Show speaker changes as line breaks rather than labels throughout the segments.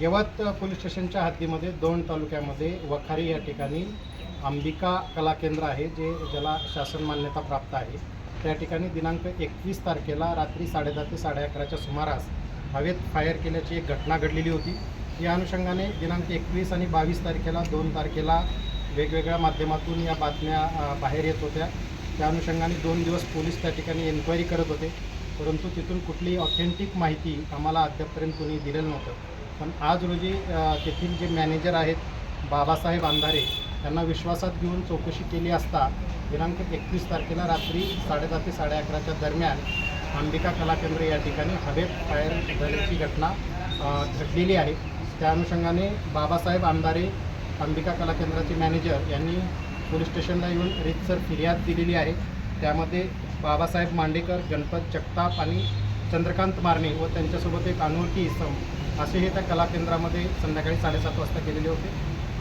यवत police स्टेशनच्या हद्दीमध्ये दोन तालुक्यामध्ये वखारी या ठिकाणी अंबिका कला केंद्र आहे जे ज्याला शासन मान्यता प्राप्त आहे. त्या ठिकाणी दिनांक एकवीस तारखेला रात्री साडेदहा ते साडे अकराच्या सुमारास हवेत फायर केल्याची एक घटना घडलेली होती. या अनुषंगाने दिनांक एकवीस आणि बावीस तारखेला दोन तारखेला वेगवेगळ्या माध्यमातून या बातम्या बाहेर येत होत्या. त्या अनुषंगाने दोन दिवस पोलीस त्या ठिकाणी एन्क्वायरी करत होते. परंतु तिथून कुठलीही ऑथेंटिक माहिती आम्हाला अद्यापपर्यंत कोणी दिलेलं नव्हतं. पण आज रोजी तेथील जे मॅनेजर आहेत बाबासाहेब अंधारे त्यांना विश्वासात घेऊन चौकशी केली असता दिनांक एकतीस तारखेला रात्री साडेदहा ते साडे अकराच्या दरम्यान अंबिका कला केंद्र या ठिकाणी हवेत फायर झाल्याची घटना घडलेली आहे. त्या अनुषंगाने बाबासाहेब आमदारे अंबिका कला केंद्राचे मॅनेजर यांनी पोलीस स्टेशनला येऊन रितसर फिर्याद दिलेली आहे. त्यामध्ये बाबासाहेब मांडेकर गणपत जगताप आणि चंद्रकांत मारणे व त्यांच्यासोबत एक अनोळखी इसम असे हे त्या कला केंद्रामध्ये संध्याकाळी साडेसात वाजता गेलेले होते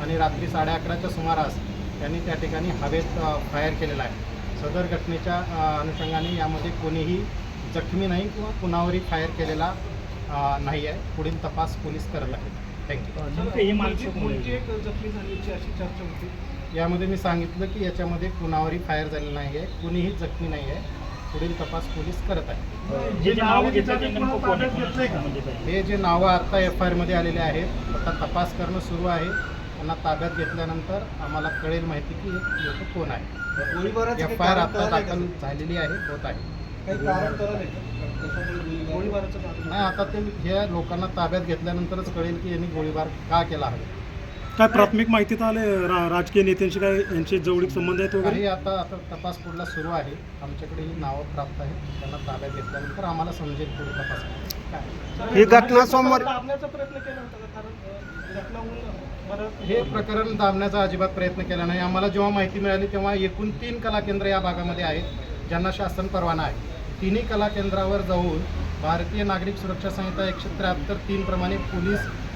आणि रात्री साडे अकराच्या सुमारास त्यांनी त्या ठिकाणी हवेत फायर केलेला आहे. सदर घटनेच्या अनुषंगाने यामध्ये कोणीही जखमी नाही किंवा कुणावरही फायर केलेला नाही आहे. पुढील तपास पोलीस करत आहेत. थँक्यू
जखमी झाल्याची अशी चर्चा होती.
यामध्ये मी सांगितलं की याच्यामध्ये कुणावरही फायर झालेलं नाही आहे कुणीही जखमी नाही आहे पुढील तपास पोलीस करत आहे
जे जे नावं घेतलं ते नेमकं कोण आहे? कोणाचं संबंधित आहे?
हे जे नावं आता एफ आय आरमध्ये आलेले आहेत आता तपास करणं सुरू आहे. त्यांना ताब्यात घेतल्यानंतर आम्हाला कळेल माहिती की हे लोक कोण आहे एफ आय आर आता दाखल झालेली आहे होत आहे. नाही आता ते ह्या लोकांना ताब्यात घेतल्यानंतरच कळेल की यांनी गोळीबार का केला आहे.
काय प्राथमिक माहिती तर आले रा- राजकीय नेत्यांशी काय यांचे जवळीक संबंध आहेत वगैरे?
काही आता आता तपास पुढला सुरू आहे. आमच्याकडे ही नावं प्राप्त आहेत. त्यांना ताब्यात घेतल्यानंतर आम्हाला समजेल पुढे तपास काय.
ही घटना सोमवारी
दाबण्याचा प्रयत्न केला होता का? कारण अं, घटना होऊन बरं
हे प्रकरण दाबण्याचा अजिबात प्रयत्न केला नाही. आम्हाला जेव्हा माहिती मिळाली तेव्हा एकूण तीन कला केंद्र या भागामध्ये आहेत ज्यांना शासन परवाना आहे. तिन्ही कला केंद्रावर जाऊन भारतीय नागरिक सुरक्षा संहिता एकशे त्र्याहत्तर तीन प्रमाणे पोलीस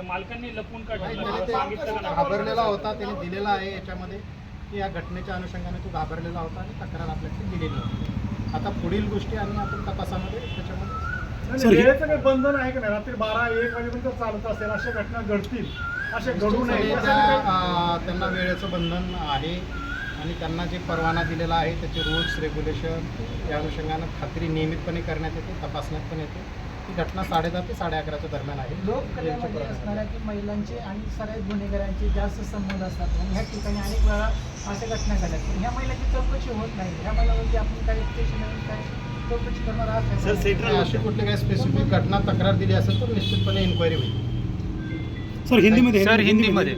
तर मालकांनी लपून
ते
सांगितलं का नाही?
घाबरलेला होता त्याने दिलेला आहे याच्यामध्ये. की या घटनेच्या अनुषंगाने तो घाबरलेला होता आणि तक्रार आपल्याकडे दिलेली होती. आता पुढील गोष्टी आणि आपण तपासामध्ये त्याच्यामध्ये.
सर, हे-
वेळेचं काही बंधन आहे का नाही? रात्री बारा एक वाजेपर्यंत चालत असेल अशा घटना घडतील. असे घडू नये.
निश्चितपणे
असं
त्या
काही-
अं, त्यांना वेळेचं बंधन आहे आणि त्यांना जे परवाना दिलेला आहे त्याचे रूल्स रेग्युलेशन या अनुषंगानं खात्री नियमितपणे करण्यात येते तपासण्यात पण येते. ही घटना साडेदहा ते साडे अकराच्या दरम्यान आहे.
लोककलेमध्ये. असणाऱ्या की महिलांचे आणि सगळ्या गुन्हेगारांचे जास्त संबंध असतात. आणि ह्या ठिकाणी अनेक वेळा अशा घटना घडल्यात पण ह्या महिलांची चौकशी होत नाही. ह्या महिलांवरती आपण काही स्टेशन काही चौकशी करणार आहात?
अशी कुठली काही स्पेसिफिक घटना तक्रार दिली असेल तर निश्चितपणे इन्क्वायरी होईल.
सर हिंदीमध्ये
सर.
हिंदीमध्ये.